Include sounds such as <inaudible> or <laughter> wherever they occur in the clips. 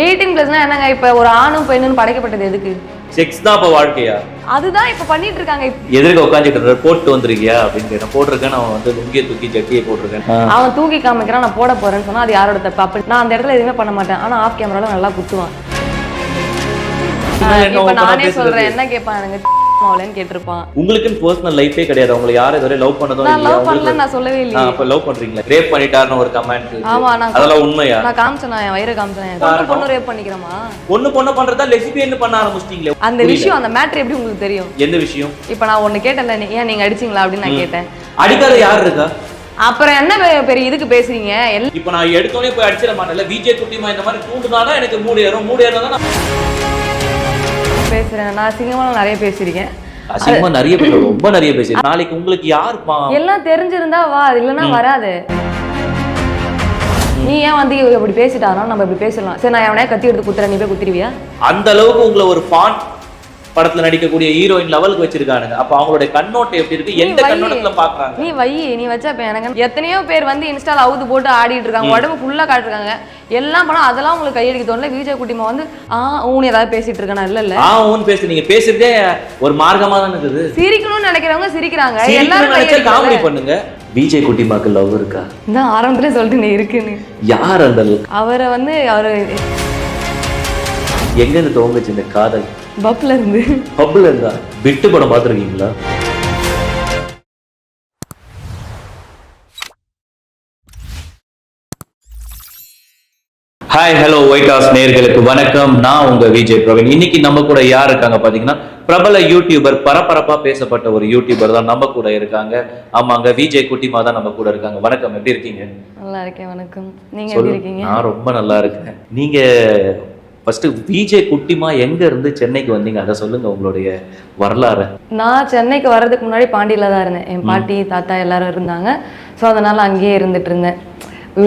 Eighteen பிளஸ்னா என்னங்க? இப்ப ஒரு ஆணும் பெண்ணும் படைக்கப்பட்டது எதுக்கு? செக்ஸ் தான் இப்ப வாழ்க்கையா? அதுதான் இப்ப பண்ணிட்டு இருக்காங்க. இப்ப. எதிர்க்க உட்காந்துட்டு போட்டு வந்திருக்கியா? அப்படின்னு போட்டிருக்கேன். நான் வந்து லுங்கிய தூக்கி ஜட்டியை போட்டிருக்கேன். அவன் தூக்கி காமிக்கிறான். நான் போட போறேன்னு சொன்னா அது யாரோட தப்பு? அப்ப நான் அந்த இடத்துல எதுவுமே பண்ண மாட்டேன். ஆனா ஆஃப் கேமரால நல்லா குத்துவான். இப்ப நானே? சொல்றேன். என்ன கேட்பான் மாவலன்னு கேட்டிருப்பான். உங்களுக்குன்னு பர்சனல் லைஃபே கிடையாது. உங்களை யாரும் இதுவரை லவ் பண்ணதும் நான் லவ் பண்ணல உங்களுக்கு நான் சொல்லவே இல்லையே. அப்ப லவ் பண்றீங்களா? ரேப் பண்ணிட்டாருன்னு ஒரு கமெண்ட் ஆமா நான் அதெல்லாம் உண்மையா? நான் காமிச்சேன் என் வயிறு காமிச்சேன். பொண்ணு பொண்ணு ரேப் பண்ணிக்கிறோமா? ஒண்ணு பொண்ணு பண்றதா லெஸ்பியன் பண்ண ஆரம்பிச்சிட்டீங்களே? அந்த விஷயம் அந்த மேட்ரு எப்படி உங்களுக்கு தெரியும்? எந்த விஷயம்? இப்ப நான் ஒண்ணு கேட்டேன்ல நீ- ஏன் நீங்க அடிச்சீங்களா அப்படின்னு நான் கேட்டேன். அடிக்காத யார் இருக்கா? அப்புறம் என்ன பெரிய இதுக்கு பேசுறீங்க? இப்ப நான் எடுத்தோடனே போய் அடிச்சிட மாட்டேன்ல. விஜய் குட்டிமா இந்த மாதிரி தூண்டுனாதான் எனக்கு மூடு ஏறும். மூடு ஏறும் நான் பேசுறேன். நான் சிங்கமான நிறைய பேசியிருக்கேன். அசிங்கமா நிறைய பேர் ரொம்ப நிறைய பேசி நாளைக்கு உங்களுக்கு யார் எல்லாம் தெரிஞ்சிருந்தா வா. இல்லைன்னா வராது. நீ ஏன் வந்து இப்படி பேசிட்டாரா நம்ம இப்படி பேசலாம். சரி நான் எவனையா கத்தி எடுத்து குத்துறேன். நீ போய் குத்திருவியா அந்த அளவுக்கு உங்களை ஒரு ஃபான் படத்துல நடிக்கக்கூடிய ஹீரோயின் லெவலுக்கு வச்சிருக்கானுங்க. அப்ப அவங்களுடைய கண்ணோட்டம் எப்படி இருக்கு? எந்த. கண்ணோட்டத்துல பாக்குறாங்க? நீ வை நீ வச்சா இப்ப எனக்கு எத்தனையோ பேர் வந்து இன்ஸ்டால அவுது போட்டு ஆடிட்டு இருக்காங்க. உடம்பு ஃபுல்லா காட்டுறாங்க. எல்லாம் படம் அதெல்லாம் உங்களுக்கு கையடிக்க தோணல. விஜய் குட்டிமா வந்து ஆ ஊனி ஏதாவது பேசிட்டு இருக்கானா? இல்ல இல்ல. ஆ ஊன்னு பேசு. நீங்க பேசுறதே ஒரு மார்க்கமா தான் இருக்குது. சிரிக்கணும்னு நினைக்கிறவங்க சிரிக்கிறாங்க. எல்லாரும் நினைச்சா காமெடி பண்ணுங்க. விஜய் குட்டிமாக்கு லவ் இருக்கா? இந்த ஆரம்பத்துல சொல்லிட்டு நீ இருக்குன்னு. யார் அந்த? அவரை வந்து அவரு எங்க இருந்து துவங்குச்சு இந்த காதல்? பப்ல இருந்து. பப்புல இருந்தா விட்டு படம் பார்த்துருக்கீங்களா? ஹாய் ஹலோ ஒயிட் ஹவுஸ் நேர்களுக்கு வணக்கம். நான் உங்க விஜய் பிரவீன். இன்னைக்கு நம்ம கூட யார் இருக்காங்க பாத்தீங்கன்னா பிரபல யூடியூபர் பரபரப்பா பேசப்பட்ட ஒரு யூடியூபர் தான் நம்ம கூட இருக்காங்க. ஆமாங்க விஜய் குட்டிமா தான் நம்ம கூட இருக்காங்க. வணக்கம் எப்படி இருக்கீங்க? நல்லா இருக்கேன் வணக்கம். நீங்க எப்படி. இருக்கீங்க? நான் ரொம்ப நல்லா இருக்கேன். நீங்க ஃபர்ஸ்ட் விஜய் குட்டிமா எங்க இருந்து சென்னைக்கு வந்தீங்க? அதை சொல்லுங்க உங்களுடைய வரலாறு. நான் சென்னைக்கு வர்றதுக்கு முன்னாடி பாண்டியில தான் இருந்தேன். என் பாட்டி தாத்தா எல்லாரும் இருந்தாங்க. ஸோ அதனால அங்கேயே இருந்துட்டு இருந்தேன்.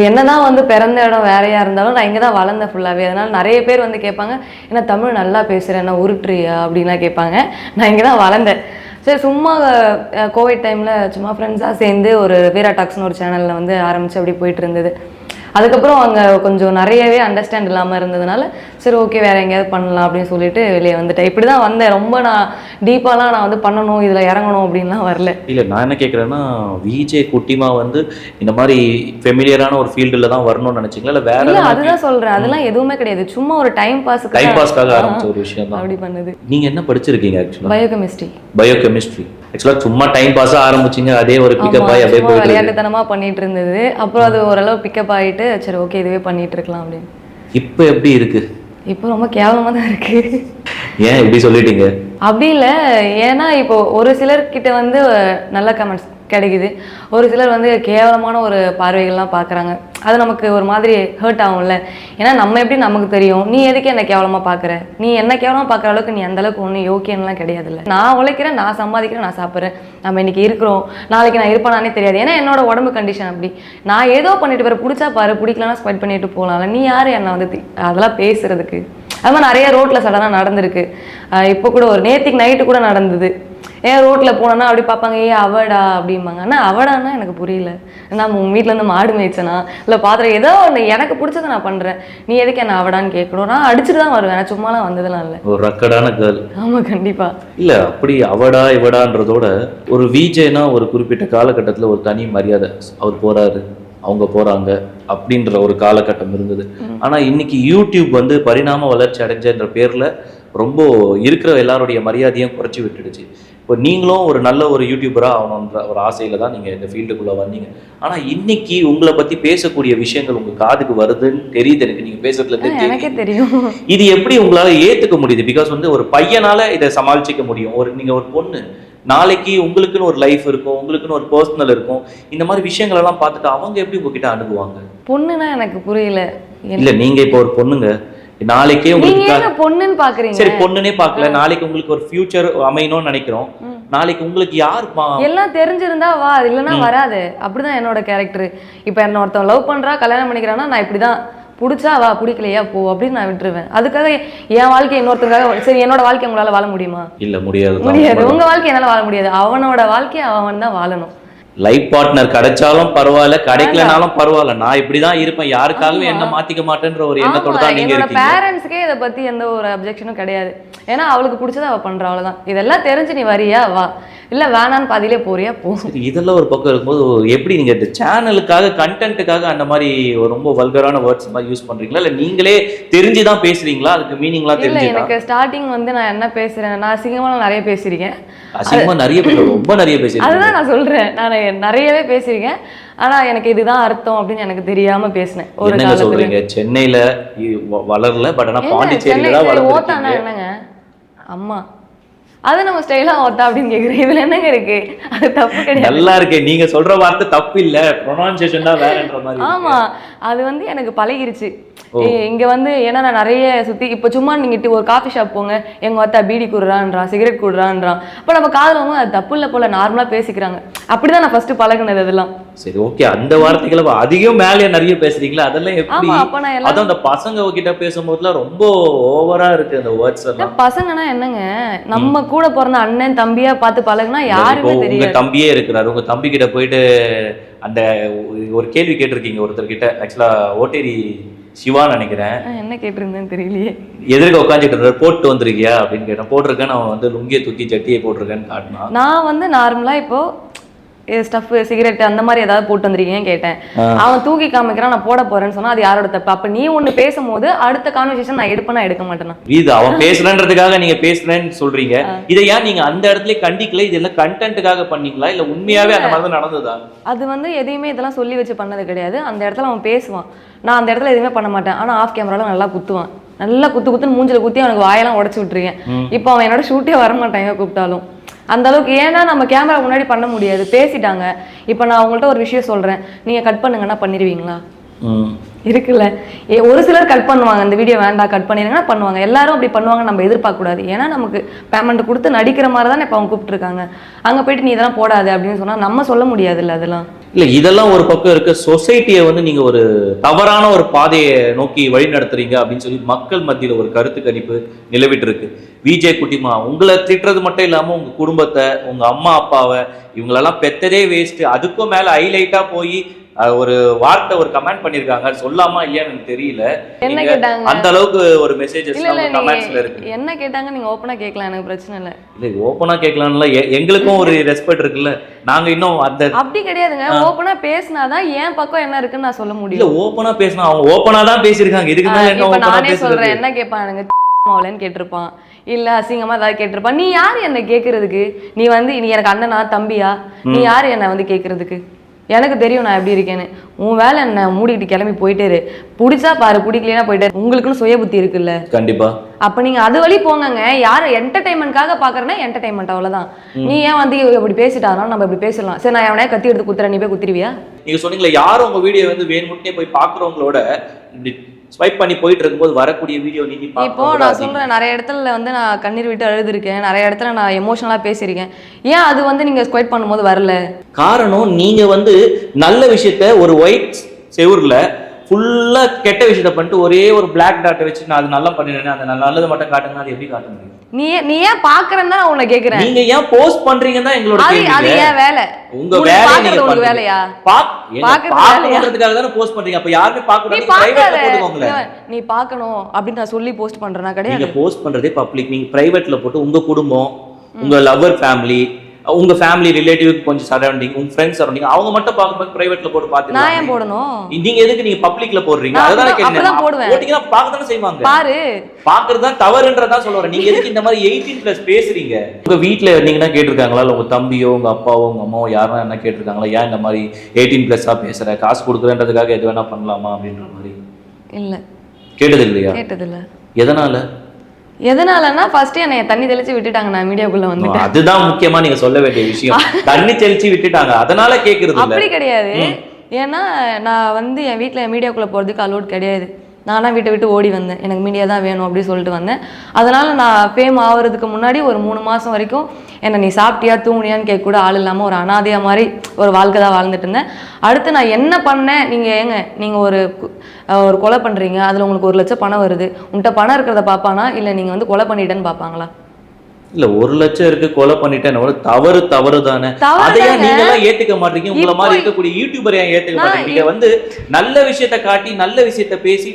என்னதான் வந்து பிறந்த இடம் வேறையா இருந்தாலும் நான் இங்கே தான் வளர்ந்தேன் ஃபுல்லாகவே அதனால நிறைய பேர் வந்து கேட்பாங்க என்ன தமிழ் நல்லா பேசுகிறேன் என்ன உருட்டுறியா? அப்படின்லாம் கேட்பாங்க. நான் இங்கே தான் வளர்ந்தேன். சரி சும்மா கோவிட் டைமில் சும்மா ஃப்ரெண்ட்ஸாக சேர்ந்து ஒரு வீரா டாக்ஸ்னு ஒரு சேனலில் வந்து ஆரம்பித்து அப்படி போயிட்டு இருந்தது. அதுக்கப்புறம் அங்கே கொஞ்சம் நிறையவே அண்டர்ஸ்டாண்ட் இல்லாமல் இருந்ததுனால சரி ஓகே வேற எங்கேயாவது பண்ணலாம் அப்படின்னு சொல்லிட்டு வெளியே வந்துட்டேன். இப்படி தான் வந்தேன். ரொம்ப நான் டீப்பாலாம் நான் வந்து பண்ணணும் இதில் இறங்கணும் அப்படின்லாம் வரல. இல்ல நான் என்ன கேக்குறேன்னா விஜய் குட்டிமா வந்து இந்த மாதிரி ஃபெமிலியரான ஒரு ஃபீல்டுல தான் வரணும்னு நினைச்சீங்களா? இல்ல வேற அதுதான் சொல்றேன். அதெல்லாம் எதுவுமே கிடையாது. சும்மா ஒரு டைம் பாஸ்க்கு டைம் பாஸ்க்காக ஆரம்பிச்ச ஒரு விஷயம் தான் அப்படி பண்ணுது. நீங்க என்ன படிச்சிருக்கீங்க ஆக்சுவலா பயோகெமிஸ்ட்ரி பயோ கெமிஸ்ட்ரி ஆக்சுவலா சும்மா டைம் பாஸா ஆரம்பிச்சீங்க. அதே ஒரு பிக்கப் ஆகி அப்படியே போயிட்டு இருக்கு. விளையாட்டுத்தனமா பண்ணிட்டு இருந்தது. அப்புறம் அது ஓரளவு பிக்கப் ஆயிட்டு சரி ஓகே இதுவே பண்ணிட்டு இருக்கலாம் அப்படின்னு. இப்போ எப்படி இருக்கு? இப்போ ரொம்ப கேவலமா தான் இருக்கு. ஏன் இப்படி சொல்லிட்டீங்க? அப்படி இல்லை. ஏன்னா இப்போ ஒரு சிலர்கிட்ட வந்து நல்ல கமெண்ட்ஸ் கிடைக்குது. ஒரு சிலர் வந்து கேவலமான ஒரு பார்வைகள்லாம் பார்க்குறாங்க. அது நமக்கு ஒரு மாதிரி ஹர்ட் ஆகும்ல. ஏன்னா நம்ம எப்படி நமக்கு தெரியும்? நீ எதுக்கு என்ன கேவலமாக பார்க்குற? நீ என்ன கேவலமாக பார்க்குற அளவுக்கு நீ அந்த அளவுக்கு ஒன்றும் கிடையாது கிடையாதுல்ல. நான் உழைக்கிறேன் நான் சம்பாதிக்கிறேன் நான் சாப்பிட்றேன். நம்ம இன்னைக்கு இருக்கிறோம். நாளைக்கு நான் இருப்பானானே தெரியாது. ஏன்னா என்னோட உடம்பு கண்டிஷன் அப்படி. நான் ஏதோ பண்ணிட்டு வர பிடிச்சா பாரு பிடிக்கலன்னா ஸ்பெட் பண்ணிட்டு போகலாம்ல. நீ யார் என்னை வந்து அதெல்லாம் பேசுறதுக்கு? அது மாதிரி நிறைய ரோட்டில் சடனாக நடந்திருக்கு. இப்போ கூட ஒரு நேத்திக்கு நைட்டு கூட நடந்தது. ஏன் ரோட்ல போனோன்னா அப்படி பார்ப்பாங்க ஏ அவடா அப்படிம்பாங்க. ஆனால் அவடான்னா எனக்கு புரியல. நான் உன் வீட்ல இருந்து மாடு மேய்ச்சனா? இல்லை பாத்திரம் ஏதோ ஒன்று எனக்கு பிடிச்சதை நான் பண்றேன். நீ எதுக்கு என்ன அவடான்னு கேட்கணும்? நான் அடிச்சுட்டு தான் வருவேன். நான் சும்மாலாம் வந்ததெல்லாம் இல்லை. ஒரு ரக்கடான கேர்ள் ஆமா கண்டிப்பா. இல்ல அப்படி அவடா இவடான்றதோட ஒரு விஜய்னா ஒரு குறிப்பிட்ட காலகட்டத்துல ஒரு தனி மரியாதை. அவர் போறாரு அவங்க போறாங்க அப்படின்ற ஒரு காலகட்டம் இருந்தது. ஆனா இன்னைக்கு யூடியூப் வந்து பரிணாம வளர்ச்சி அடைஞ்சன்ற பேர்ல ரொம்ப இருக்கிற எல்லாருடைய மரியாதையும் குறைச்சி விட்டுடுச்சு. இப்போ நீங்களும் ஒரு நல்ல ஒரு யூடியூபரா ஆகணுன்ற ஒரு ஆசையில தான் நீங்க இந்த ஃபீல்டுக்குள்ள வந்தீங்க. ஆனா இன்னைக்கு உங்களை பத்தி பேசக்கூடிய விஷயங்கள் உங்க காதுக்கு வருதுன்னு தெரியுது எனக்கு. நீங்க பேசுறதுல ஆ, இருந்து எனக்கே. தெரியும். இது எப்படி உங்களால ஏத்துக்க முடியுது? பிகாஸ் வந்து ஒரு பையனால இதை சமாளிச்சிக்க முடியும். ஒரு நீங்க ஒரு பொண்ணு. நாளைக்கு உங்களுக்குன்னு ஒரு லைஃப் இருக்கும் உங்களுக்குன்னு ஒரு பர்சனல் இருக்கும். இந்த மாதிரி விஷயங்கள் எல்லாம் பார்த்துட்டு அவங்க எப்படி உங்ககிட்ட அணுகுவாங்க? பொண்ணுன்னா எனக்கு புரியல. இல்ல நீங்க இப்போ ஒரு பொண்ணுங்க. நாளைக்கே உங்களுக்கு பொண்ணுன்னு பாக்குறீங்க? சரி பொண்ணுனே பார்க்கல நாளைக்கு உங்களுக்கு ஒரு ஃபியூச்சர் அமையணும்னு நினைக்கிறோம். நாளைக்கு உங்களுக்கு யார் எல்லாம் தெரிஞ்சிருந்தா வா இல்லைன்னா வராது. அப்படிதான் என்னோட கேரக்டர் இப்போ என்ன ஒருத்தன் லவ் பண்றா கல்யாணம் பண்ணிக்கிறான்னா நான் இப்படிதான். பிடிச்சா வா பிடிக்கலையா போ அப்படின்னு நான் விட்டுருவேன். அதுக்காக என் வாழ்க்கை இன்னொருத்தருக்காக சரி என்னோட வாழ்க்கை உங்களால வாழ முடியுமா? இல்ல முடியாது. முடியாது. உங்க வாழ்க்கை என்னால வாழ முடியாது. அவனோட வாழ்க்கையை அவன் தான் வாழணும். லைஃப் பார்ட்னர் கிடைச்சாலும் பரவாயில்ல கிடைக்கலனாலும் பரவாயில்ல. நான் இப்படிதான் இருப்பேன். யாருக்காகவும் என்ன மாத்திக்க மாட்டேன்ற ஒரு எண்ணத்தோட தான் நீங்க இருக்கீங்க. பேரண்ட்ஸ்க்கே இதை பத்தி எந்த ஒரு அப்ஜெக்ஷனும் கிடையாது. ஏன்னா அவளுக்கு பிடிச்சதை அவ பண்றா அவ்வளவுதான். இதெல்லாம் தெரிஞ்சு நீ வரியா? வா. இல்ல வேணான்னு பாதியிலே போறியா? போ. சரி இதெல்லாம் ஒரு பக்கம் இருக்கும்போது எப்படி நீங்க இந்த சேனலுக்காக கண்டென்ட்டுக்காக அந்த மாதிரி ரொம்ப வல்கரான வேர்ட்ஸ் மாதிரி யூஸ் பண்றீங்களா? இல்ல நீங்களே தெரிஞ்சுதான் பேசுறீங்களா? அதுக்கு மீனிங்லாம் தெரிஞ்சுதா? எனக்கு ஸ்டார்டிங் வந்து நான் என்ன பேசுறேன் நான் அசிங்கமா நிறைய பேசியிருக்கேன். அசிங்கமா நிறைய ரொம்ப நிறைய பேசிருக்கீங்க அதுதான் நான் சொல்றேன். நான் நிறையவே பேசியிருக்கேன். ஆனா எனக்கு இதுதான் அர்த்தம் அப்படின்னு எனக்கு தெரியாம பேசினேன். ஒரு சொல்றீங்க? சென்னையில வளரல பட் ஆனா ஏங்க, பாண்டிச்சேரியில தான் வளர்ந்துருக்கீங்க. என்னங்க? அம்மா. அது நம்ம ஸ்டைலா ஓத்தா அப்படின்னு கேக்குறேன். இதுல என்னங்க இருக்கு? அது தப்பு கிடையாது. நல்லா இருக்கே நீங்க சொல்ற வார்த்தை தப்பு இல்ல. ப்ரொனவுன்சியேஷன் தான் வேறன்ற மாதிரி. ஆமா. அது வந்து எனக்கு பழகிருச்சு. இங்க வந்து ஏன்னா நான் நிறைய சுத்தி இப்ப சும்மா நீங்க டி- ஒரு காஃபி ஷாப் போங்க எங்க அத்தா பீடி குடுறான்றான் சிகரெட் குடுறான்றான் அப்ப நம்ம காதுல வந்து அது தப்பு இல்ல போல நார்மலா பேசிக்கிறாங்க. அப்படிதான் நான் ஃபர்ஸ்ட் பழகுனது அதெல்லாம். சரி ஓகே அந்த வார்த்தைகளை அதிகம் மேலே நிறைய பேசுறீங்களா? அதெல்லாம் எப்படி? ஆமா அப்ப நான் எல்லாம் அதுவும் அந்த பசங்க கிட்ட பேசும்போதுலாம் ரொம்ப ஓவரா இருக்கு அந்த வேர்ட்ஸ் எல்லாம். பசங்கன்னா என்னங்க நம்ம கூட பிறந்த அண்ணன் தம்பியா பார்த்து பழகுனா இப்போ யாருமே உங்க தெரியாது. தம்பியே இருக்கிறாரு. உங்க தம்பி கிட்ட போயிட்டு அந்த ஒரு- கேள்வி கேட்டிருக்கீங்க ஒருத்தர் கிட்ட ஆக்சுவலா ஓட்டேரி சிவா நினைக்கிறேன். நான் என்ன கேட்டிருந்தேன்னு தெரியலையே. எதிர்க்க உட்காந்துட்டு இருந்தாரு. போட்டு வந்திருக்கியா? அப்படின்னு கேட்டேன். போட்டிருக்கேன். அவன் வந்து லுங்கியை தூக்கி சட்டியை போட்டிருக்கேன்னு காட்டினான். நான் வந்து நார்மலா இப்போ ஸ்டஃப் சிகரெட் அந்த மாதிரி ஏதாவது போட்டு வந்திருக்கீங்கன்னு கேட்டேன். அவன் தூக்கி காமிக்கிறான் நான் போட போறேன்னு சொன்னா அது யாரோட தப்பு? அப்ப நீ ஒண்ணு பேசும்போது அடுத்த கான்வர்சேஷன் நான் எடுப்பேனா எடுக்க மாட்டேனா? இது அவன் பேசுறன்றதுக்காக நீங்க பேசுறேன்னு சொல்றீங்க. இதை ஏன் நீங்க அந்த இடத்துல கண்டிக்கல? இதெல்லாம் கண்டென்ட்டுக்காக பண்ணீங்களா? இல்ல உண்மையாவே அந்த மாதிரி நடந்ததா? அது வந்து எதையுமே இதெல்லாம் சொல்லி வச்சு பண்ணது கிடையாது. அந்த இடத்துல அவன் பேசுவான். நான் அந்த இடத்துல எதுவுமே பண்ண மாட்டேன். ஆனா ஆஃப் கேமரால நல்லா குத்துவான். நல்லா குத்து குத்துன்னு மூஞ்சில குத்தி அவனுக்கு வாயெல்லாம் உடச்சு விட்டுருக்கேன் இப்போ அவன் என்னோட ஷூட்டே வர மாட்டான் எங்க கூப்பிட்டாலும். அந்த அளவுக்கு ஏன்னா நம்ம கேமரா முன்னாடி பண்ண முடியாது. பேசிட்டாங்க. இப்போ நான் உங்கள்ட்ட ஒரு விஷயம் சொல்றேன். நீங்க கட் பண்ணுங்கன்னா பண்ணிடுவீங்களா. இருக்குல்ல. ஏ ஒரு சிலர் கட் பண்ணுவாங்க. இந்த வீடியோ வேண்டாம் கட் பண்ணிருங்கன்னா பண்ணுவாங்க. எல்லாரும் அப்படி பண்ணுவாங்க. நம்ம எதிர்பார்க்க கூடாது ஏன்னா நமக்கு பேமெண்ட் கொடுத்து நடிக்கிற மாதிரி தானே இப்போ அவங்க கூப்பிட்டுருக்காங்க. அங்க போயிட்டு நீ இதெல்லாம் போடாது அப்படின்னு சொன்னா நம்ம சொல்ல முடியாதுல்ல அதெல்லாம். இல்லை இதெல்லாம் ஒரு பக்கம் இருக்க. சொசைட்டியை வந்து நீங்கள் ஒரு தவறான ஒரு பாதையை நோக்கி வழி நடத்துறீங்க அப்படின்னு சொல்லி மக்கள் மத்தியில் ஒரு கருத்து கணிப்பு நிலவிட்டு இருக்கு விஜய் குட்டிமா உங்களை திட்டுறது மட்டும் இல்லாமல் உங்கள் குடும்பத்தை உங்கள் அம்மா அப்பாவை இவங்களெல்லாம் பெத்ததே வேஸ்ட்டு அதுக்கும் மேலே ஹைலைட்டாக போய் ஒரு வார்த்தை ஒரு கமெண்ட் பண்ணிருக்காங்க. சொல்லாமா இல்லையான்னு எனக்கு தெரியல. என்ன கேட்டாங்க? அந்த அளவுக்கு ஒரு மெசேஜஸ் இல்ல இல்ல கமெண்ட்ஸ்ல இருக்கு. என்ன கேட்டாங்க? நீங்க ஓப்பனா கேட்கலாம் எனக்கு பிரச்சனை இல்ல. இல்ல ஓப்பனா கேட்கலாம்ல. எங்களுக்கும் ஒரு ரெஸ்பெக்ட் இருக்குல்ல. நாங்க இன்னும் அந்த அப்படி கிடையாதுங்க. ஓப்பனா பேசினாதான் என் பக்கம் என்ன இருக்குன்னு நான் சொல்ல இல்ல முடியும் ஓப்பனா பேசினா அவங்க ஓப்பனா தான் பேசியிருக்காங்க. இதுக்கு மேல என்ன நானே சொல்றேன். என்ன கேட்பானுங்க <laughs> மாவலன்னு கேட்டிருப்பான். இல்ல அசிங்கமா ஏதாவது கேட்டிருப்பான். நீ யாரு என்ன கேக்குறதுக்கு நீ வந்து நீ எனக்கு அண்ணனா தம்பியா? நீ யாரு என்ன வந்து கேக்குறதுக்கு எனக்கு தெரியும் நான் எப்படி இருக்கேன்னு. உன் வேலை என்ன? மூடிக்கிட்டு கிளம்பி போயிட்டே பிடிச்சா பாரு பிடிக்கலையா போயிட்டே. உங்களுக்குன்னு சுய புத்தி இருக்குல்ல. கண்டிப்பா. அப்ப நீங்க அது வழி போங்கங்க. யார் என்டர்டைன்மெண்ட்காக பாக்குறேன்னா என்டர்டைன்மெண்ட் அவ்வளவுதான். நீ ஏன் வந்து இப்படி பேசிட்டாரோ நம்ம இப்படி பேசலாம். சரி நான் எவனையா கத்தி எடுத்து குத்துறேன் நீ போய் குத்திருவியா? நீங்க சொன்னீங்களே யாரும் உங்க வீடியோ வந்து வேணுமுட்டே போய் பாக்குறவங்களோட ஸ்வைப் பண்ணி போயிட்டு இருக்கும்போது வரக்கூடிய வீடியோ நீங்க இப்போ நான் சொல்றேன் நிறைய இடத்துல வந்து நான் கண்ணீர் விட்டு அழுதுருக்கேன். நிறைய இடத்துல நான் எமோஷனலா பேசியிருக்கேன். ஏன் அது வந்து நீங்க ஸ்குவைட் பண்ணும்போது வரல? காரணம் நீங்க வந்து நல்ல விஷயத்த ஒரு ஒயிட் செவுர்ல ஃபுல்லா கெட்ட விஷயத்த பண்ணிட்டு ஒரே ஒரு பிளாக் டாட்டை வச்சு நான் அது நல்லா பண்ணிடுறேன் அந்த நல்ல- நல்லதை மட்டும் காட்டுங்க அது எப்படி காட்ட முடியும்? நீ நீ ஏன் பாக்குறேன்னு தான் உன்னை கேக்குறேன். நீங்க ஏன் போஸ்ட் பண்றீங்கன்னு தான் எங்களோட அது ஏன் வேலை. உங்க பார்க்கறது நீங்க பண்றீங்க. வேலையா? பாக்- ஏங்க, பார்க்கறது பார்க்கணுன்றதுக்காக தானே போஸ்ட் பண்றீங்க. அப்ப யாருமே பார்க்க கூடாது பிரைவேட்ல பாக்காத. போட்டுக்கோங்களேன். நீ பார்க்கணும் அப்படின்னு நான் சொல்லி போஸ்ட் பண்றேனா நீங்க கிடையாது போஸ்ட் பண்றதே பப்ளிக் நீங்க பிரைவேட்ல போட்டு உங்க குடும்பம் உங்க லவ்வர் ஃபேமிலி உங்க ஃபேமிலி ரிலேட்டிவ் கொஞ்சம் சரௌண்டிங் உங்க ஃப்ரெண்ட்ஸ் சரௌண்டிங் அவங்க மட்டும் பார்க்கும்போது பிரைவேட்ல போட்டு நான் ஏன் போடணும்? நீங்க எதுக்கு நீங்க பப்ளிக்ல போடுறீங்க? அப்படிதான் கேக்குறேன் போடுவேன். போட்டீங்கன்னா பார்க்க தானே செய்வாங்க. பாரு. பாக்குறது தான் தவறுன்றதா சொல்ல வரேன் நீங்க எதுக்கு இந்த மாதிரி எயிட்டீன் பிளஸ் பேசுறீங்க? உங்க வீட்ல இருந்தீங்கன்னா கேட்டிருக்காங்களா? இல்ல உங்க தம்பியோ உங்க அப்பாவோ உங்க அம்மாவோ யாரும் என்ன கேட்டிருக்காங்களா? ஏன் இந்த மாதிரி எயிட்டீன் பிளஸ்ஸா பேசுற? காசு கொடுக்குறேன்றதுக்காக எது வேணா பண்ணலாமா அப்படின்ற மாதிரி? இல்ல. கேட்டது இல்லையா கேட்டதில்ல. எதனால? எதனாலன்னா ஃபர்ஸ்ட் என்னை தண்ணி தெளிச்சு விட்டுட்டாங்க நான் மீடியாக்குள்ள வந்துட்டேன். அதுதான் முக்கியமா நீங்க சொல்ல வேண்டிய விஷயம். தண்ணி தெளிச்சு விட்டுட்டாங்க. அதனால கேக்குறது அப்படி கிடையாது. ஏன்னா நான் வந்து என் வீட்டில் மீடியாக்குள்ளே போகிறதுக்கு அலோட் கிடையாது. நானா வீட்டை விட்டு ஓடி வந்தேன். எனக்கு மீடியா தான் வேணும் அப்படின்னு சொல்லிட்டு வந்தேன். அதனால நான் ஃபேம் ஆகுறதுக்கு முன்னாடி ஒரு மூணு மாதம் வரைக்கும் என்னை நீ சாப்பிட்டியா தூங்குனியான்னு கேட்க கூட ஆள் இல்லாமல் ஒரு அனாதையா மாதிரி ஒரு வாழ்க்கை தான் வாழ்ந்துட்டு இருந்தேன். அடுத்து நான் என்ன பண்ணேன்? நீங்கள் ஏங்க நீங்கள் ஒரு ஒரு கொலை பண்ணுறீங்க அதில் உங்களுக்கு ஒரு லட்சம் பணம் வருது. உன்கிட்ட பணம் இருக்கிறத பார்ப்பானா? இல்லை நீங்கள் வந்து கொலை பண்ணிட்டேன்னு பார்ப்பாங்களா? இல்ல ஒரு லட்சம் இருக்கு கொலை பண்ணிட்டேன் தவறு தவறு தானே. அதையா. நீங்க எல்லாம் ஏத்துக்க மாட்டீங்க. உங்கள மாதிரி இருக்கக்கூடிய யூடியூபர் ஏன் ஏத்துக்க மாட்டீங்க? நீங்க வந்து நல்ல விஷயத்த காட்டி நல்ல விஷயத்த பேசி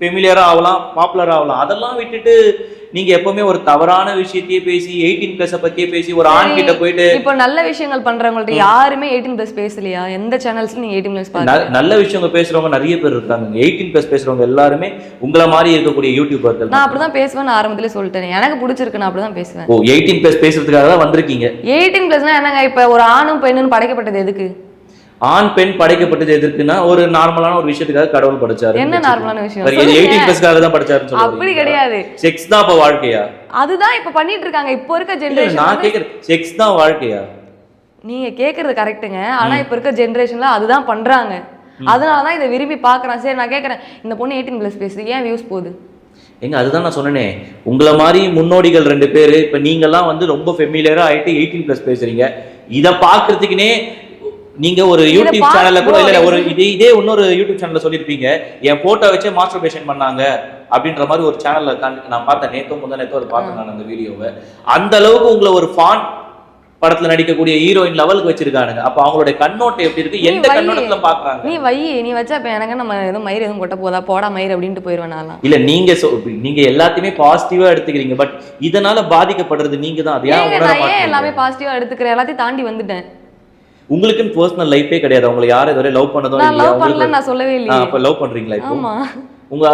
ஃபெமிலியரா ஆகலாம் பாப்புலர் ஆகலாம் அதெல்லாம் விட்டுட்டு நீங்க எப்பவுமே ஒரு தவறான விஷயத்தையே பேசி எயிட்டீன் பிளஸ் பத்தியே பேசி ஒரு ஆண் கிட்ட போயிட்டு இப்போ நல்ல விஷயங்கள் பண்றவங்கள்ட்ட யாருமே எயிட்டீன் பிளஸ் பேசலையா? எந்த சேனல்ஸ்ல நீங்க எயிட்டீன் பிளஸ் நல்ல விஷயங்க பேசுறவங்க நிறைய பேர் இருக்காங்க. எயிட்டீன் பிளஸ் பேசுறவங்க எல்லாருமே உங்கள மாதிரி இருக்கக்கூடிய யூடியூபர்கள் நான் அப்படிதான் பேசுவேன் ஆரம்பத்திலே சொல்லிட்டேன். எனக்கு பிடிச்சிருக்கு நான் அப்படிதான் பேசுவேன். ஓ எயிட்டீன் பிளஸ் பேசுறதுக்காக தான் வந்திருக்கீங்க. எயிட்டீன் பிளஸ்னா என்னங்க இப்ப ஒரு ஆணும் பெண்ணும் படைக்கப்பட்டது எதுக்கு? ஆண் பெண் படைக்கப்பட்டது எதற்குன்னா ஒரு நார்மலான ஒரு விஷயத்துக்காக கடவுள் படைச்சாரு என்ன நார்மலான விஷயம்? எயிட்டீன். பிளஸ்க்காக தான் படைச்சாருன்னு அப்படி கிடையாது. செக்ஸ் தான் இப்ப வாழ்க்கையா? அதுதான் இப்ப பண்ணிட்டு இருக்காங்க. இப்போ இருக்க இல்ல, நான் ஜென்ரேஷன் கேக்குறேன் செக்ஸ் தான் வாழ்க்கையா? நீங்க கேக்குறது கரெக்ட்டுங்க ஆனா இப்ப இருக்க ஜென்ரேஷன்ல அதுதான் பண்றாங்க. அதனாலதான் இதை விரும்பி பாக்குறேன் சரி நான் கேக்குறேன். இந்த பொண்ணு எயிட்டீன் பிளஸ் பேசுது. ஏன் வியூஸ் போகுது? எங்க அதுதான் நான் சொன்னேனே. உங்களை மாதிரி முன்னோடிகள் ரெண்டு பேரு இப்ப நீங்கெல்லாம் வந்து ரொம்ப ஃபெமிலியரா ஆயிட்டு எயிட்டீன் பிளஸ் பேசுறீங்க. இத பாக்குறதுக்குனே நீங்க ஒரு யூடியூப் சேனல்ல கூட இல்ல ஒரு இதே இதே இன்னொரு யூடியூப் சேனல்ல சொல்லிருப்பீங்க என் போட்டோ வச்சே மாஸ்டர்பேஷன் பண்ணாங்க அப்படின்ற மாதிரி ஒரு சேனல்ல நான் பார்த்தேன். நேத்தோ முந்தா நேத்தோ பார்த்தேன் நான் அந்த வீடியோவை. அந்த அளவுக்கு உங்களை ஒரு ஃபான் படத்துல நடிக்கக்கூடிய ஹீரோயின் லெவலுக்கு வச்சிருக்கானுங்க. அப்ப அவங்களுடைய கண்ணோட்டம் எப்படி இருக்கு? எந்த. கண்ணோட்டத்துல பாக்குறாங்க நீ வை. நீ வச்சா இப்ப எனக்கு நம்ம எதுவும் மயிர் எதுவும் கொட்ட போதா போடா மயிர் அப்படின்ட்டு போயிருவேன் நான்லாம். இல்ல நீங்க நீங்க எல்லாத்தையுமே பாசிட்டிவா எடுத்துக்கிறீங்க. பட் இதனால பாதிக்கப்படுறது நீங்க தான் அது ஏன் எல்லாமே பாசிட்டிவா எடுத்துக்கிறேன்? எல்லாத்தையும் தாண்டி வந்துட்டேன். உங்களுக்குன்னு பர்சனல் லைஃபே கிடையாது. உங்களை யாரும் இதுவரை லவ் பண்ணதும் இல்லையா? லவ் பண்ணல உங்களுக்கு நான் சொல்லவே ஆ, இல்லையே அப்ப லவ் பண்றீங்களா இப்போ? ஆமா. உங்க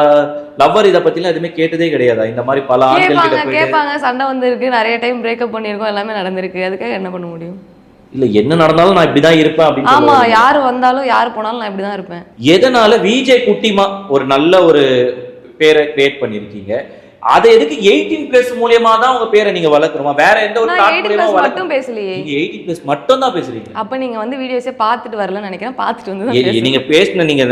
லவ்வர் இத பத்திலாம் எதுவுமே கேட்டதே கிடையாதா? இந்த மாதிரி பல ஆண்கள் கிட்ட கேட்பாங்க சண்டை வந்திருக்கு. நிறைய டைம் பிரேக்கப் பண்ணியிருக்கோம். எல்லாமே நடந்திருக்கு. அதுக்காக என்ன பண்ண முடியும்? இல்ல என்ன நடந்தாலும் நான் இப்படிதான் இருப்பேன் அப்படின்னு ஆமா. யார் வந்தாலும் யார் போனாலும் நான் இப்படிதான் இருப்பேன். எதனால விஜய் குட்டிமா ஒரு நல்ல ஒரு பேரை கிரியேட் பண்ணிருக்கீங்க அதை எதுக்கு எயிட்டீன் பிளஸ் மூலியமா தான் உங்க பேரை நீங்க வளர்க்கணுமா வேற எந்த ஒரு தாட் மூலியமா மட்டும் பேசலையே. நீங்க எயிட்டீன் பிளஸ் மட்டும் தான் பேசுறீங்க. அப்ப நீங்க வந்து வீடியோஸே பார்த்துட்டு வரலன்னு நினைக்கிறேன். பார்த்துட்டு வந்து. நீங்க பேசின நீங்க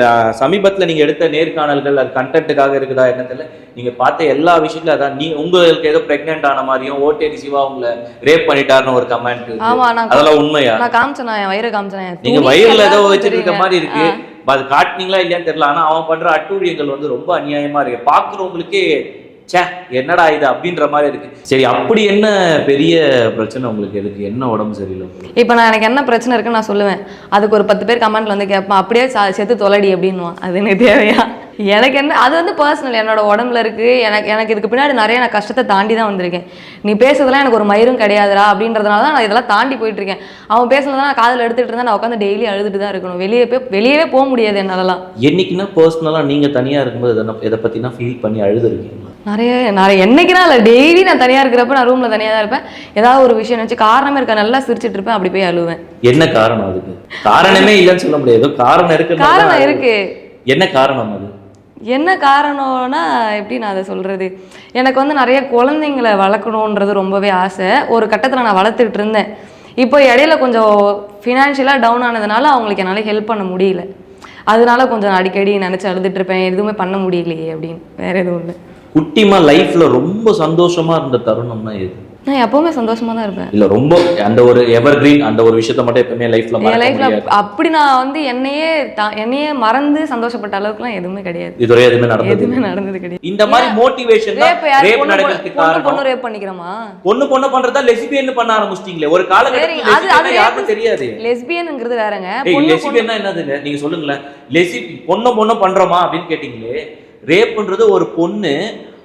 சமீபத்துல நீங்க எடுத்த நேர்காணல்கள் அது கண்டென்ட்டுக்காக இருக்குதா என்ன தெரியல. நீங்க பார்த்த எல்லா விஷயங்களும் அதான். நீ உங்களுக்கு ஏதோ பிரெக்னென்ட் ஆன மாதிரியும் ஓடிடி சிவா உங்களை ரேப் பண்ணிட்டாருன்னு ஒரு கமெண்ட் ஆமா அதெல்லாம் உண்மையா? நான் காமிச்சேன் என் வயிறை காமிச்சேன். நீங்க வயிறுல ஏதோ வச்சிட்டு இருக்க. மாதிரி இருக்கு. அது காட்டுனீங்களா இல்லையான்னு தெரியல. ஆனா அவன் பண்ற அட்டூழியங்கள் வந்து ரொம்ப அநியாயமா இருக்கு. பாக்குறவங்களுக்கே ச்சே என்னடா இது அப்படின்ற மாதிரி இருக்கு. சரி அப்படி என்ன பெரிய பிரச்சனை உங்களுக்கு இருக்கு என்ன உடம்பு சரியில்லை? இப்போ நான் எனக்கு என்ன பிரச்சனை இருக்குன்னு நான் சொல்லுவேன். அதுக்கு ஒரு பத்து பேர் கமெண்ட்ல வந்து கேட்பேன் அப்படியே சா- செத்து தொலைடி அப்படின்னுவான் அது எனக்கு தேவையா? எனக்கு என்ன அது வந்து பர்சனல் என்னோட உடம்புல இருக்கு. எனக்கு எனக்கு இதுக்கு பின்னாடி நிறைய நான் கஷ்டத்தை தாண்டி தான் வந்திருக்கேன். நீ பேசுறதுலாம் எனக்கு ஒரு மயிரும் கிடையாதுடா அப்படின்றதுனால தான் நான் இதெல்லாம் தாண்டி போயிட்டு இருக்கேன் அவன் பேசுனதான் நான் காதில் எடுத்துட்டு இருந்தா நான் உட்காந்து டெய்லி அழுதுட்டு தான் இருக்கணும். வெளியே போய் வெளியவே போக முடியாது என்னாலலாம். என்னைக்குன்னா பர்சனலா நீங்க தனியா இருக்கும்போது இதை பத்தினா ஃபீல் பண்ணி அழுதுருக்கீங்களா? நிறைய நிறைய என்னைக்குனா இல்லை டெய்லி நான் தனியாக இருக்கிறப்ப நான் ரூமில் தனியாக தான் இருப்பேன். ஏதாவது ஒரு விஷயம் நினச்சி காரணமே இருக்க நல்லா சிரிச்சிட்டு இருப்பேன் அப்படி போய் அழுவேன். என்ன காரணம் அதுக்கு? காரணமே இல்லைன்னு சொல்ல முடியாது. ஏதோ காரணம் இருக்கு காரணம் இருக்கு. என்ன காரணம் அது? என்ன காரணம்னா எப்படி நான் அதை சொல்கிறது எனக்கு வந்து நிறைய குழந்தைங்களை வளர்க்கணுன்றது ரொம்பவே ஆசை. ஒரு கட்டத்தில் நான் வளர்த்துக்கிட்டு இருந்தேன். இப்போ இடையில கொஞ்சம் ஃபினான்ஷியலாக டவுன் ஆனதுனால அவங்களுக்கு என்னால் ஹெல்ப் பண்ண முடியல. அதனால கொஞ்சம் அடிக்கடி நினச்சி அழுதுட்டு இருப்பேன். எதுவுமே பண்ண முடியலையே அப்படின்னு. வேற எதுவும் இல்லை. குட்டிமா லைஃப்ல ரொம்ப சந்தோஷமா இருந்த தருணம்னா எது? நான் எப்பவுமே சந்தோஷமா தான் இருப்பேன். இல்ல ரொம்ப அந்த ஒரு எவர் கிரீன் அந்த ஒரு விஷயத்த மட்டும் எப்பவுமே லைஃப்ல என் லைஃப்ல அப்படி நான் வந்து என்னையே தா- என்னையே மறந்து சந்தோஷப்பட்ட அளவுக்குலாம் எதுவுமே கிடையாது. இதுவரை எதுவுமே நடந்தது எதுவுமே நடந்தது கிடையாது. இந்த மாதிரி மோட்டிவேஷன் ரேப் யாரு ரேப் பொண்ணு நடக்கிறதுக்கு பொண்ணு காரணம். பொண்ணு ரேப் பண்ணிக்கிறோமா? பொண்ணு பொண்ணு பண்றதா லெசிபியன் பண்ண ஆரம்பிச்சிட்டீங்களே. ஒரு சரிங்க, காலகட்டத்தில் அது- அது lesbian-னா யாருக்கும் தெரியாது. லெஸ்பியனுங்கிறது வேறங்க. ஏய் பொண்ணு பொண்ணு லெசிபியன்னா என்னதுங்க? நீங்க சொல்லுங்களேன். லெசி பொண்ணு பொண்ணு பண்றோமா அப்படின்னு கேட்டீங்களே. ரேப்ன்றது ஒரு பொண்ணு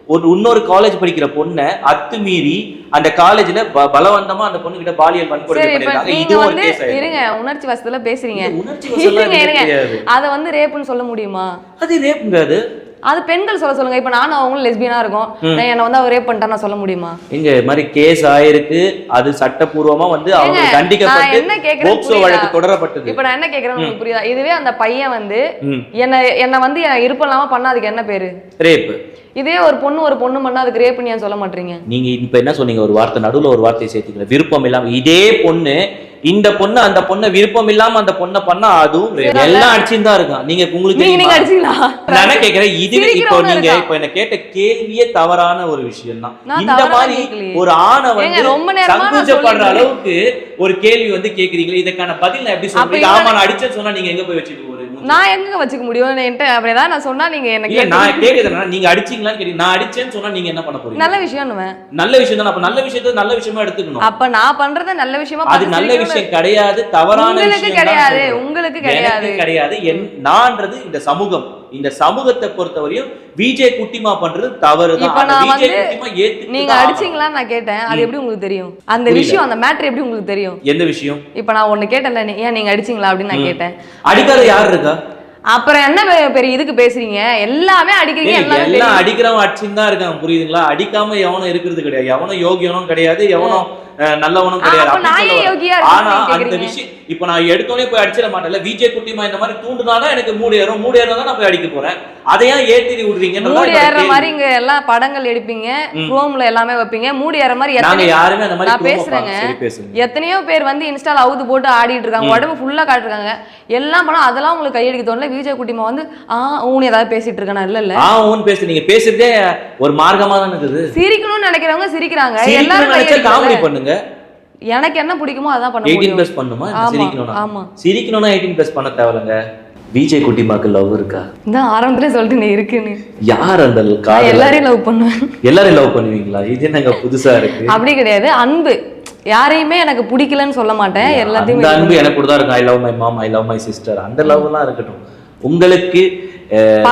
ஒரு இன்னொரு காலேஜ் படிக்கிற பொண்ணை அத்துமீறி அந்த காலேஜ்ல பலவந்தமா அந்த பொண்ணு கிட்ட பாலியல் வன்கொடுமை பண்ணிருக்காங்க ஒரு கேஸ் இருங்க உணர்ச்சி வசத்துல பேசுறீங்க. உணர்ச்சி வசம்லாம் <laughs> இருங்க. அத வந்து ரேப்புன்னு சொல்ல முடியுமா? அது ரேப்புங்க அது பெண்கள் சொல்ல சொல்லுங்க. இப்ப நானும் அவங்களும் லெஸ்பியனா இருக்கோம். நான் என்ன வந்து அவர் ரேப் பண்ணிட்டா சொல்ல முடியுமா? இங்க மாதிரி கேஸ் ஆயிருக்கு. அது சட்டப்பூர்வமா வந்து அவங்க தண்டிக்கப்பட்டு என்ன புரியுதா? வழக்கு தொடரப்பட்டது. இப்ப நான் என்ன கேக்குறேன்னு உங்களுக்கு புரியுதா? இதுவே அந்த பையன் வந்து. என்ன என்ன வந்து என் இருப்பம் இல்லாம பண்ணா அதுக்கு என்ன பேரு? ரேப் இதே ஒரு பொண்ணு ஒரு பொண்ணு பண்ணா அதுக்கு ஏன் சொல்ல மாட்டீங்க? நீங்க இப்ப என்ன சொன்னீங்க? ஒரு வார்த்தை நடுவுல ஒரு வார்த்தையை சேர்த்தீங்க விருப்பம் இல்லாம இதே பொண்ணு இந்த பொண்ணு அந்த பொண்ணை விருப்பம் இல்லாம அந்த பொண்ணை பண்ணா அதுவும் எல்லாம் அடிச்சுன்னு தான் இருக்கும் நீங்க உங்களுக்கு நான் கேக்குறேன்? இதுவே இப்போ நீங்க இருக்கான். இப்போ என்ன கேட்ட கேள்வியே தவறான ஒரு விஷயம் தான் இந்த மாதிரி. ஒரு ஆணை வந்து ரொம்ப சங்குச்சப்படுற அளவுக்கு ஒரு கேள்வி வந்து கேக்குறீங்களே இதுக்கான பதில் நான் எப்படி சொல்றீங்க ஆமா நான் அடிச்சேன்னு சொன்னா நீங்க எங்க போய் வச்சுட்டு நான் எங்க வச்சுக்க முடியும்? என்கிட்ட அப்படி ஏதாவது நான் சொன்னா நீங்க எனக்கு நான் என்னன்னா, நீங்க அடிச்சீங்களான்னு கேட்டீங்க. நான் அடிச்சேன்னு சொன்னா நீங்க என்ன பண்ண போறீங்க? நல்ல விஷயம்னுவேன் நல்ல விஷயம் தானே. அப்ப நல்ல விஷயத்தை நல்ல விஷயமா எடுத்துக்கணும். அப்ப நான் பண்றத நல்ல விஷயமா அது நல்ல விஷயம் கிடையாது. தவறான உங்களுக்கு கிடையாது. உங்களுக்கு கிடையாது. கிடையாது. என் நான்றது இந்த சமூகம். இந்த சமூகத்தை பொறுத்தவரையும் விஜய் குட்டிமா பண்றது தவறு நீங்க. அடிச்சீங்களான்னு நான் கேட்டேன். அது எப்படி உங்களுக்கு தெரியும்? அந்த. விஷயம் அந்த மேட்ரு எப்படி உங்களுக்கு தெரியும்? எந்த விஷயம்? இப்ப நான் ஒண்ணு கேட்டேன்ல ஏன் நீங்க அடிச்சீங்களா அப்படின்னு நான் கேட்டேன். அடிக்காத யார் இருக்கா? அப்புறம் என்ன பெரிய இதுக்கு பேசுறீங்க? எல்லாமே அடிக்கிறீங்க எல்லாமே. அடிக்கிறவன் அடிச்சுன்னு தான் இருக்கான் புரியுதுங்களா? அடிக்காம எவனும் இருக்கிறது கிடையாது. எவனும் யோகியனும் கிடையாது எவனும் நல்லவனும் கிடையாது. ஆனா அந்த? விஷயம் இப்ப நான் எடுத்தோடனே போய் அடிச்சிட மாட்டேன்ல. விஜய் குட்டிமா இந்த மாதிரி தூண்டுனாதான் எனக்கு மூடு ஏறும். மூடு ஏறும் தான் நான் போய் அடிக்க போறேன். அதையா ஏத்தி விடுறீங்கன்னு மூடி ஏற மாதிரி இங்க எல்லாம் படங்கள் எடுப்பீங்க. குரோம்ல எல்லாமே வைப்பீங்க. மூடி ஏற மாதிரி நாங்க யாருமே அந்த மாதிரி நான் பேசுறேங்க. எத்தனையோ பேர் வந்து இன்ஸ்டால அவுது போட்டு ஆடிட்டு இருக்காங்க. உடம்பு ஃபுல்லா காட்டுறாங்க எல்லாம் படம் அதெல்லாம் உங்களுக்கு கையடிக்க தோணல. விஜய் குட்டிமா வந்து ஆ ஊனு ஏதாவது பேசிட்டு இருக்கானா? இல்ல இல்ல. ஆ ஊன்னு பேசு நீங்க பேசுறதே ஒரு மார்க்கமா தான் இருக்குது. சிரிக்கணும்னு நினைக்கிறவங்க சிரிக்கிறாங்க. எல்லாரும் நினைச்சா காமெடி பண்ணுங்க. எனக்கு என்ன பிடிக்குமோ அதான் பண்ண எயிட்டீன் பிளஸ் பண்ணுமா? சிரிக்கணும்னா. ஆமா. சிரிக்கணும்னா எயிட்டீன் பிளஸ் பண்ண தேவையில்லைங்க. விஜய் குட்டிமாக்கு லவ் இருக்கா? இந்த ஆரம்பத்துல சொல்லிட்டு நீ இருக்குன்னு. யார் அந்த காதல் எல்லாரையும் லவ் பண்ணுவேன். எல்லாரும் லவ் பண்ணுவீங்களா? இது என்னங்க புதுசா இருக்கு? அப்படி கிடையாது. அன்பு. யாரையுமே எனக்கு பிடிக்கலன்னு சொல்ல மாட்டேன். எல்லாத்தையுமே அந்த அன்பு எனக்கு கூட தான் இருக்கும். I love my mom I love my sister அந்த லவ் எல்லாம் இருக்கட்டும். உங்களுக்கு?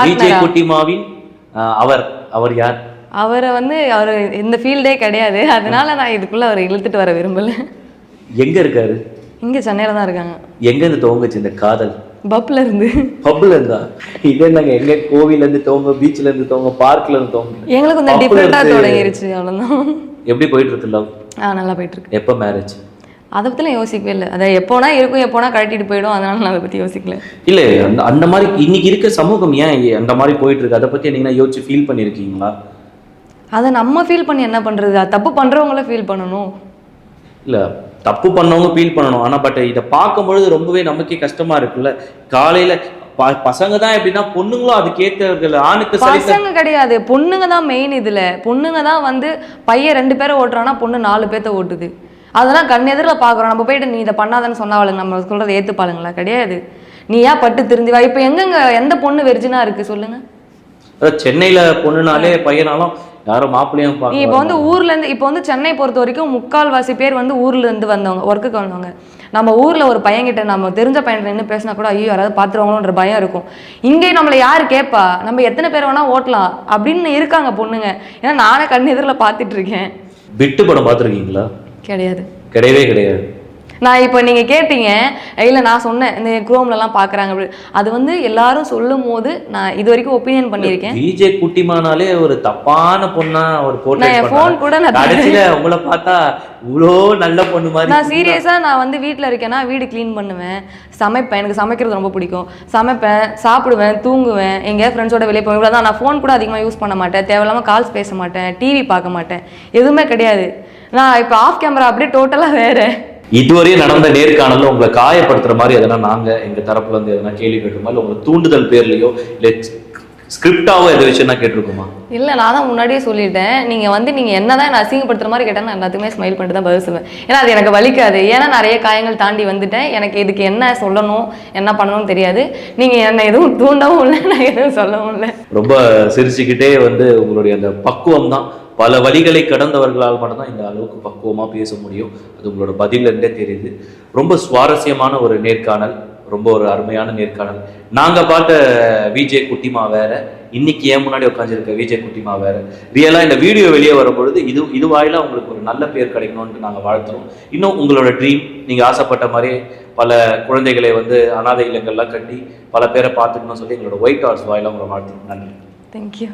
விஜய் குட்டிமாவின் அவர் அவர் யார்? அவரை வந்து அவர் இந்த ஃபீல்டே கிடையாது. அதனால நான் இதுக்குள்ள அவரை இழுத்துட்டு வர விரும்பல. எங்க இருக்காரு? இங்க சென்னையில தான் இருக்காங்க. எங்க இருந்து துவங்குச்சு இந்த காதல்? பப்ல இருந்து. பப்ல இருந்தா? இது என்னங்க எங்க கோவில்ல இருந்து துவங்க பீச்ல இருந்து துவங்க பார்க்ல இருந்து துவங்க? எங்களுக்கு கொஞ்சம் டிஃப்ரெண்டா தொடங்கிருச்சு அவ்வளவுதான். எப்படி போயிட்டு இருக்கு லவ் ஆ நல்லா போயிட்டு இருக்கு. எப்ப மேரேஜ் அதை பத்திலாம் யோசிக்கவே இல்லை. அதை எப்போனா இருக்கும் எப்போனா கழட்டிட்டு போயிடும். அதனால நான் அதை பத்தி யோசிக்கல. இல்ல அந்த அந்த மாதிரி இன்னைக்கு இருக்க சமூகம் ஏன் அந்த மாதிரி போயிட்டு இருக்கு? அதை பத்தி நீங்க யோசிச்சு ஃபீல் பண்ணிருக்கீங்களா? அதை நம்ம ஃபீல் பண்ணி என்ன பண்றது? அது தப்பு பண்றவங்கள ஃபீல் பண்ணணும். இல்ல தப்பு பண்ணவங்க ஃபீல் பண்ணணும். ஆனா பட் இதை பார்க்கும்பொழுது ரொம்பவே நமக்கே கஷ்டமா இருக்குல்ல? காலையில ப- பசங்க தான் எப்படின்னா பொண்ணுங்களும் அதுக்கேற்றவர்கள் ஆணுக்கு பசங்க கிடையாது. பொண்ணுங்க தான் மெயின் இதுல. பொண்ணுங்க தான் வந்து பையன் ரெண்டு பேரை ஓட்டுறான்னா பொண்ணு நாலு பேர்த்த ஓட்டுது. அதெல்லாம் கண்ணெதிரில் பார்க்குறோம். நம்ம போயிட்டு நீ இதை பண்ணாதன்னு சொன்னாவளுங்க நம்ம சொல்றதை ஏத்துப்பாளுங்களா? கிடையாது. நீ ஏன் பட்டு திருந்தி வா. இப்போ எங்கங்க எந்த பொண்ணு வெர்ஜினா இருக்கு சொல்லுங்க. சென்னையில பொண்ணுனாலே பையனாலும் யாரும் மாப்பிள்ளையும் நீ இப்போ வந்து ஊர்ல இருந்து இப்போ வந்து சென்னை பொறுத்த வரைக்கும் முக்கால்வாசி பேர் வந்து ஊர்ல இருந்து வந்தவங்க ஒர்க்குக்கு வந்தவங்க. நம்ம ஊர்ல ஒரு பையன்கிட்ட நம்ம தெரிஞ்ச பையன் நின்று பேசினா கூட ஐயோ யாராவது பார்த்துருவாங்களோன்ற பயம் இருக்கும். இங்கே நம்மளை யார் கேட்பா? நம்ம எத்தனை பேர் வேணா ஓட்டலாம் அப்படின்னு இருக்காங்க பொண்ணுங்க. ஏன்னா நானே கண் எதிரில் பார்த்துட்டு இருக்கேன். விட்டு படம் பார்த்துருக்கீங்களா? கிடையாது. கிடையவே கிடையாது. நான் இப்போ நீங்க கேட்டீங்க இல்லை நான் சொன்னேன் இந்த குரோம்லலாம் பார்க்குறாங்க அப்படி. அது வந்து எல்லாரும் சொல்லும் போது நான் இது வரைக்கும் ஒப்பீனியன் பண்ணியிருக்கேன். விஜய் குட்டிமானாலே ஒரு தப்பான பொண்ணா ஒரு என் ஃபோன் கூட நான் கடைசியில உங்களை பார்த்தா இவ்வளோ நல்ல பொண்ணு மாதிரி நான் சீரியஸாக நான் வந்து வீட்டில் இருக்கேன்னா வீடு க்ளீன் பண்ணுவேன் சமைப்பேன் எனக்கு சமைக்கிறது ரொம்ப பிடிக்கும். சமைப்பேன் சாப்பிடுவேன் தூங்குவேன் எங்கேயாவது ஃப்ரெண்ட்ஸோட வெளியே போவேன். இவ்வளோ நான் ஃபோன் கூட அதிகமாக யூஸ் பண்ண மாட்டேன். தேவையில்லாமல் கால்ஸ் பேச மாட்டேன் டிவி பார்க்க மாட்டேன். எதுவுமே கிடையாது. நான் இப்போ ஆஃப் கேமரா அப்படியே டோட்டலாக வேறு. இதுவரையும் நடந்த நேர்காணல்ல உங்களை காயப்படுத்துற மாதிரி எதனா நாங்க எங்க தரப்புல இருந்து எதனா கேள்வி கேட்டுற மாதிரி உங்களை தூண்டுதல் பேர்லயோ இல்ல ஸ்கிரிப்டாவோ எதை நான் கேட்டிருக்குமா? இல்லை நான் தான் முன்னாடியே சொல்லிட்டேன். நீங்கள் வந்து நீங்கள் என்ன தான் அசிங்கப்படுத்துற மாதிரி கேட்டால் நான் எல்லாத்துக்குமே ஸ்மைல் பண்ணிட்டு தான் பதில் சொல்லுவேன் ஏன்னா அது எனக்கு வலிக்காது. ஏன்னா நிறைய காயங்கள் தாண்டி வந்துட்டேன். எனக்கு இதுக்கு என்ன சொல்லணும் என்ன பண்ணணும்னு தெரியாது. நீங்கள் என்னை எதுவும் தூண்டவும் இல்லை நான் எதுவும் சொல்லவும் இல்லை. ரொம்ப சிரிச்சுக்கிட்டே வந்து உங்களுடைய அந்த பக்குவம் தான் பல வழிகளை கடந்தவர்களால் மட்டும்தான் இந்த அளவுக்கு பக்குவமா பேச முடியும். அது உங்களோட பதில்ல தெரியுது. ரொம்ப சுவாரஸ்யமான ஒரு நேர்காணல். ரொம்ப ஒரு அருமையான நேர்காணல். நாங்க பார்த்த விஜே குட்டிமா வேற இன்னைக்கு ஏன் முன்னாடி உட்காந்துருக்க விஜய் குட்டிமா வேற. ரியலாக இந்த வீடியோ வெளியே வரும்பொழுது இது இது வாயிலாக உங்களுக்கு ஒரு நல்ல பேர் கிடைக்கணும்னு நாங்கள் வாழ்த்துறோம். இன்னும் உங்களோட ட்ரீம் நீங்க ஆசைப்பட்ட மாதிரி பல குழந்தைகளை வந்து அனாதை இல்லங்கள்லாம் கட்டி பல பேரை பார்த்துக்கணும்னு சொல்லி எங்களோட ஒயிட் ஹார்ஸ் வாயிலாக உங்களை வாழ்த்துறோம். நன்றி. தேங்க்யூ